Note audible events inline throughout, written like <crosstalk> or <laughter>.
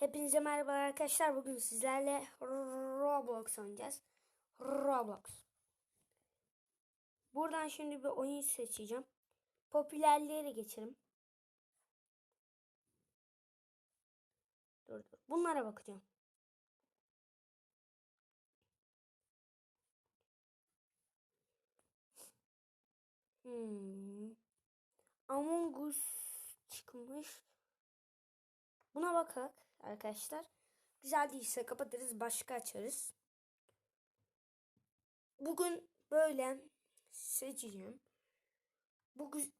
Hepinize merhaba arkadaşlar. Bugün sizlerle Roblox oynayacağız. Roblox. Buradan şimdi bir oyun seçeceğim. Popülerliğe geçelim. Dur dur. Bunlara bakacağım. Hmm. Among Us çıkmış. Buna bakalım arkadaşlar. Güzel değilse kapatırız başka açarız. Bugün böyle seçeceğim. Bugün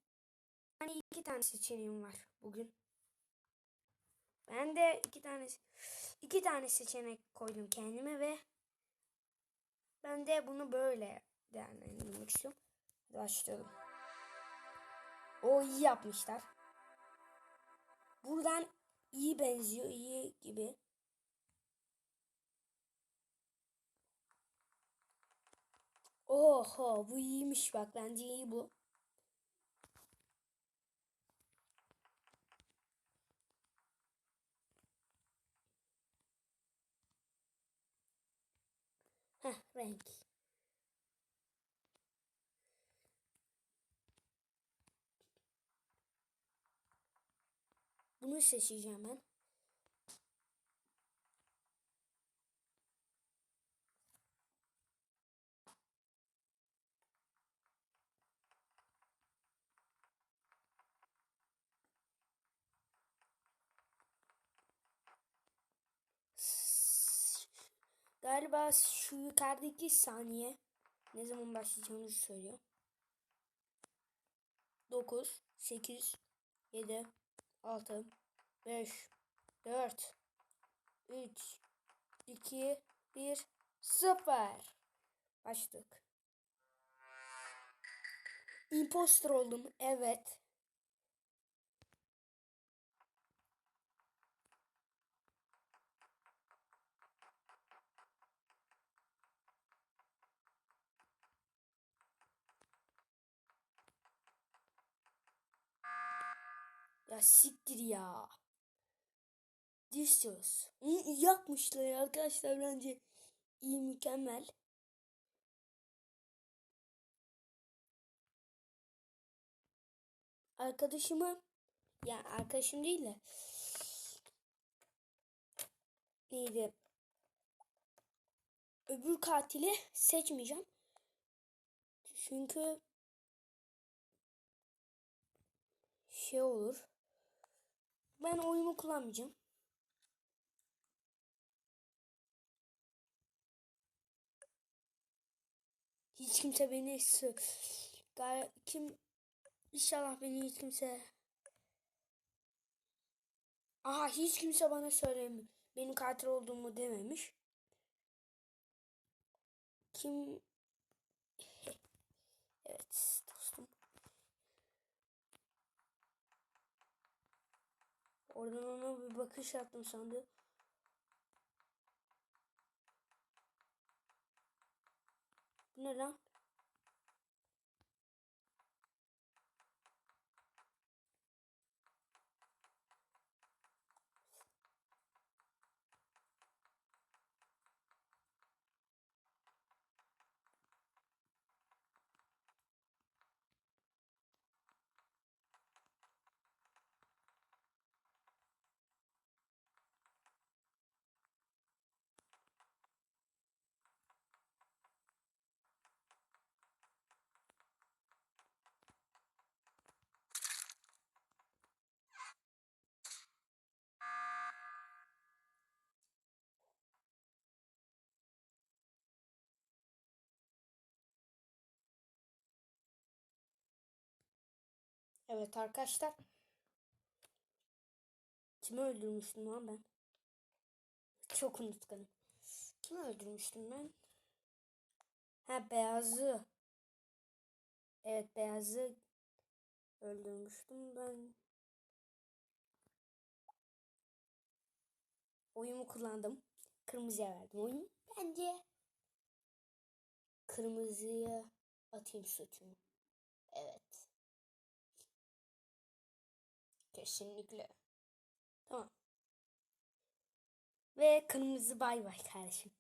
hani iki tane seçeneğim var bugün. Ben de iki tane iki tane seçenek koydum kendime ve ben de bunu böyle değerlendirmek istiyorum. Başlayalım. O iyi yapmışlar. Buradan iyi benziyor, iyi gibi. Oho bu iyiymiş bak bence iyi bu. Heh renk. Bunu seçeceğim ben. Galiba şu yukarıdaki saniye ne zaman başlayacağını söylüyor. 9, 8, 7, 6, 5, 4, 3, 2, 1, 0. Başladık. Imposter oldum. Evet. Siktir ya. Dişiyoruz. İyi yapmışlar arkadaşlar bence. iyi mükemmel. Arkadaşımı yani arkadaşım değil de neydi? Öbür katili seçmeyeceğim. Çünkü şey olur. Ben oyumu kullanmayacağım. Hiç kimse beni kim inşallah beni hiç kimse Aha hiç kimse bana söylemiyor. Benim katil olduğumu dememiş. Kim Evet Oradan ona bir bakış attım sandı. Bu ne lan? Evet arkadaşlar. Kimi öldürmüştüm lan ben? Çok unutkanım. Kimi öldürmüştüm ben? Ha beyazı. Evet beyazı öldürmüştüm ben. Oyumu kullandım. Kırmızıya verdim oyunu. Bence kırmızıya atayım suçumu. Evet. Kesinlikle. Tamam. Ve kırmızı bay bay kardeşim.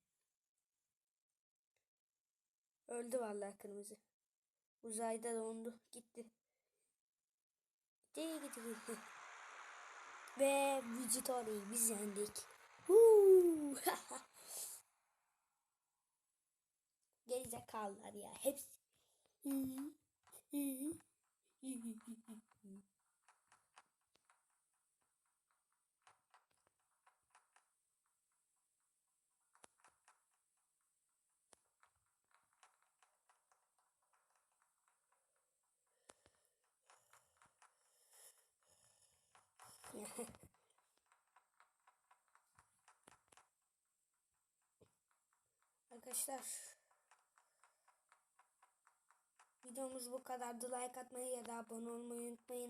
Öldü vallahi kırmızı. Uzayda dondu. Gitti. Gitti gitti gitti. Ve Vigitori'yi biz yendik. <laughs> Gerizekalılar ya. Hepsi. <laughs> Arkadaşlar videomuz bu kadardı. Like atmayı ya da abone olmayı unutmayın.